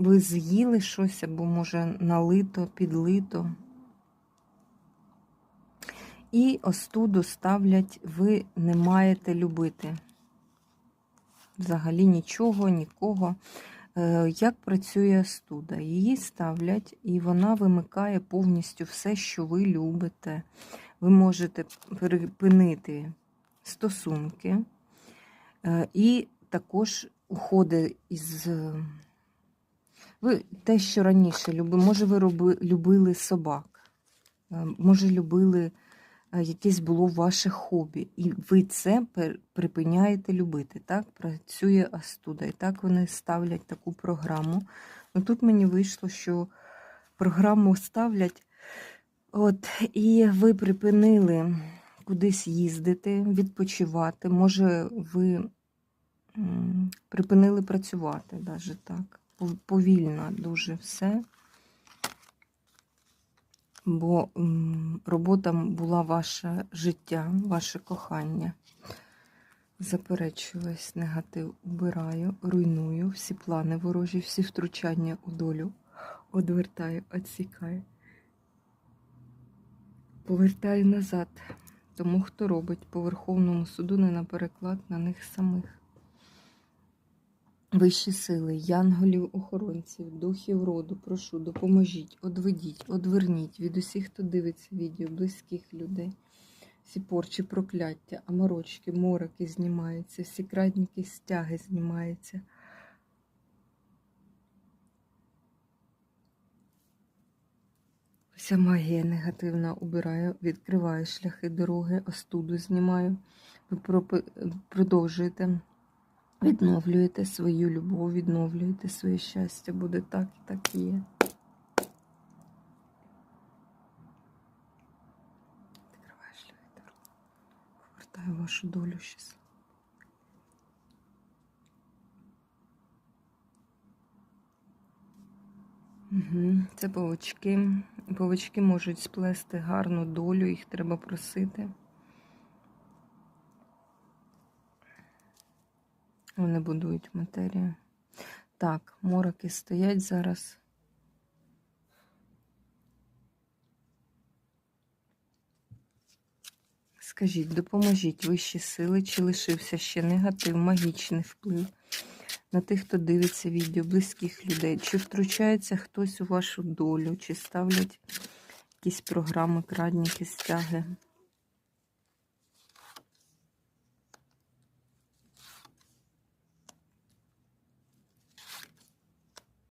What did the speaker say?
ви з'їли щось, або, може, налито, підлито. І остуду ставлять, ви не маєте любити. Взагалі нічого, нікого. Е, Як працює остуда? Її ставлять, і вона вимикає повністю все, що ви любите. Ви можете припинити стосунки, е, і також уходить із. Ви те, що раніше любили, може, ви роби, любили собак, е, може, любили е, якесь було ваше хобі, і ви це припиняєте любити. Так працює Астуда. І так вони ставлять таку програму. Ну тут мені вийшло, що програму ставлять, от, і ви припинили кудись їздити, відпочивати. Може, ви припинили працювати, навіть так. Пов- Повільно дуже все. Бо робота була ваше життя, ваше кохання. Заперечую негатив, убираю, руйную всі плани ворожі, всі втручання у долю. Одвертаю, відсікаю. Повертаю назад. Тому, хто робить по Верховному суду, не на переклад на них самих. Вищі сили, янголів, охоронців, духів роду, прошу, допоможіть, одведіть, одверніть від усіх, хто дивиться відео, близьких людей. Всі порчі, прокляття, аморочки, мороки знімаються, всі крадніки, стяги знімаються. Вся магія негативна убираю, відкриваю шляхи дороги, остуду знімаю. Ви продовжуєте, відновлюєте свою любов, відновлюєте своє щастя. Буде так і так і є. Відкриваю шляхи дороги. Повертаю вашу долю щасливо. Це павучки. Павучки можуть сплести гарну долю, їх треба просити. Вони будують матерію. Так, мороки стоять зараз. Скажіть, допоможіть вищі сили, чи лишився ще негатив, магічний вплив на тих, хто дивиться відео, близьких людей, чи втручається хтось у вашу долю, чи ставлять якісь програми, крадніки, стяги.